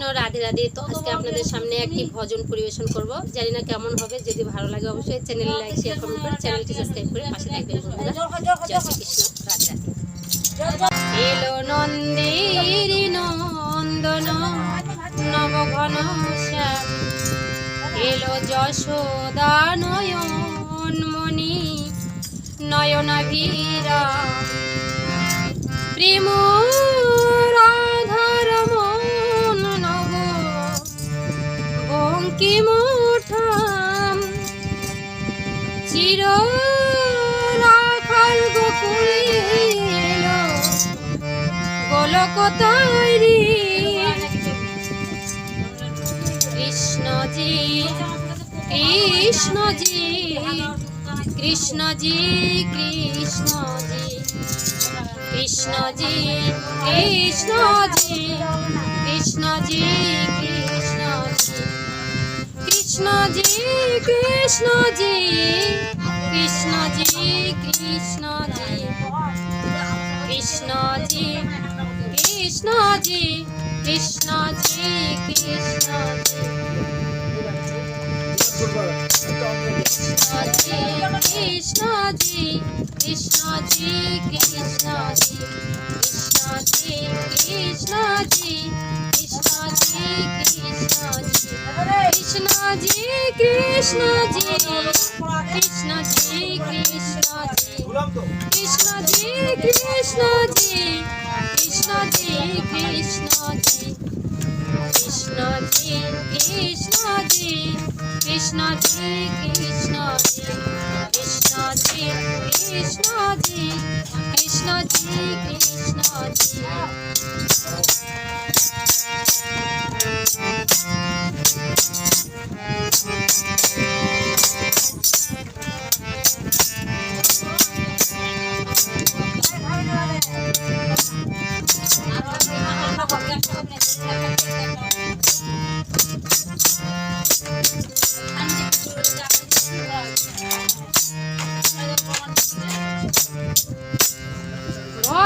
কৃষ্ণ রাধে রাধে। তো আজকে আপনাদের সামনে একটি ভজন পরিবেশন করব। জানি না কেমন হবে যদি ভালো লাগে অবশ্যই চ্যানেলে লাইক শেয়ার কমেন্ট করে চ্যানেলটি সাবস্ক্রাইব করে পাশে থাকবেন বন্ধুরা। জয় শ্রীকৃষ্ণ রাধে রাধে। এলো নন্দির নন্দন নবঘন এলো যশোদা নয়ন মণি নয়নাভীরা গোলক তৈরি কৃষ্ণজি কৃষ্ণজি কৃষ্ণজি কৃষ্ণজি কৃষ্ণজি কৃষ্ণজি কৃষ্ণজি কৃষ্ণজি কৃষ্ণজি কৃষ্ণজি কৃষ্ণজি কৃষ্ণজি কৃষ্ণজি কৃষ্ণজি। কৃষ্ণজি কৃষ্ণজি কৃষ্ণজি কৃষ্ণজি। কৃষ্ণজি কৃষ্ণজি কৃষ্ণজি কৃষ্ণজি। কৃষ্ণজি কৃষ্ণজি কৃষ্ণজি কৃষ্ণজি। কৃষ্ণজি কৃষ্ণজি কৃষ্ণজি কৃষ্ণজি কৃষ্ণজি কৃষ্ণজি কৃষ্ণজি কৃষ্ণজি কৃষ্ণজি কৃষ্ণজি কৃষ্ণজি কৃষ্ণজি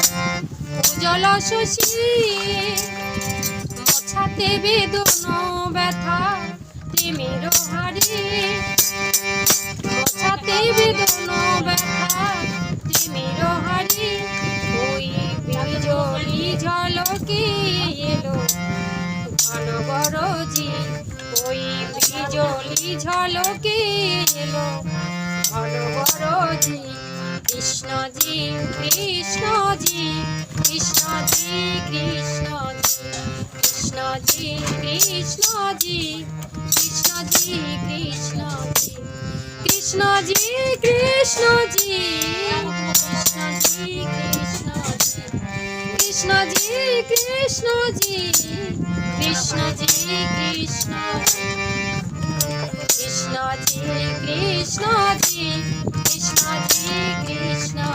উজল শশী মোছাতে বেদন ব্যথা, প্রেমের হারে। মোছাতে বেদন ব্যথা, প্রেমের হারে। ওই বিজলি ঝলকে এলো, ঘন বরজি ওই বিজলি ঝলকে এলো, ঘন বরজি Krishnaji Krishnaji Krishnaji Krishnaji Krishnaji Krishnaji Krishnaji Krishnaji Krishnaji Krishnaji Krishnaji Krishnaji Krishnaji Krishnaji Krishnaji Krishna Ji, Krishna Ji, Krishna Ji, Krishna.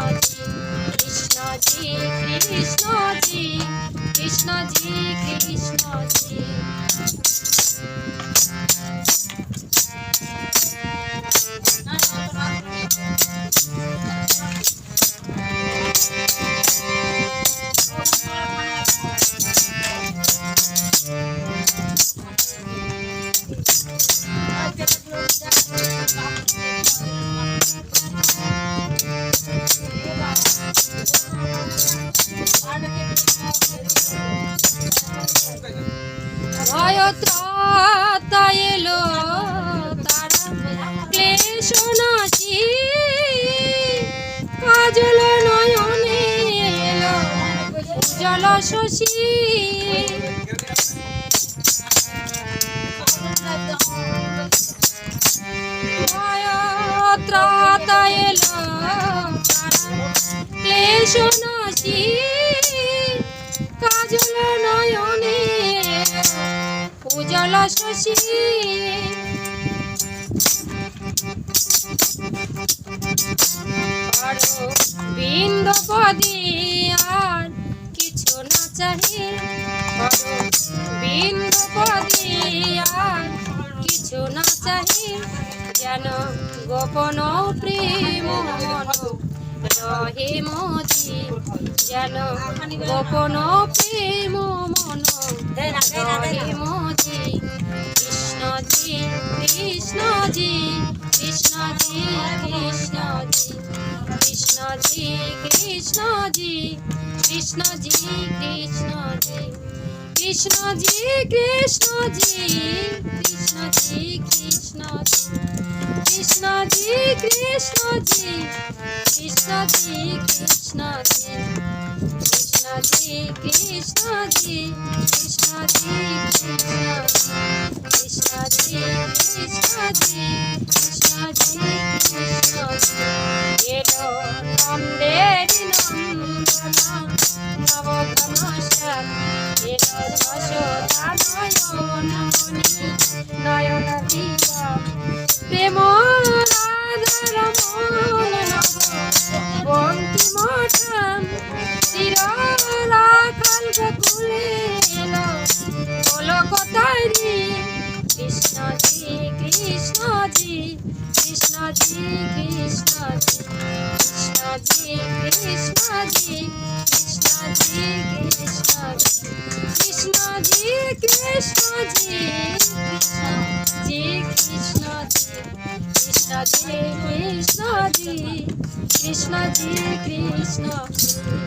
জলশশী ত্রাতা এলা ক্লেশ নাশী কাজল নয়নে উজল শশী। বিন্দ পদিয়া যেন গোপন প্রেম রহে মজি যেন গোপন প্রেম মন রহে মজি কৃষ্ণজি কৃষ্ণজি কৃষ্ণজি কৃষ্ণজি কৃষ্ণজি কৃষ্ণজি কৃষ্ণজি কৃষ্ণজি কৃষ্ণ জি কৃষ্ণ জি কৃষ্ণ জি কৃষ্ণ কৃষ্ণ জি কৃষ্ণ জি কৃষ্ণ জি কৃষ্ণ জি কৃষ্ণ জি কৃষ্ণ জি কৃষ্ণ জি কৃষ্ণ কৃষ্ণ জি কৃষ্ণ জি কৃষ্ণজি কৃষ্ণজি কৃষ্ণজি কৃষ্ণজি কৃষ্ণজি কৃষ্ণজি কৃষ্ণজি কৃষ্ণজি কৃষ্ণজি কৃষ্ণজি কৃষ্ণজি কৃষ্ণজি কৃষ্ণজি কৃষ্ণ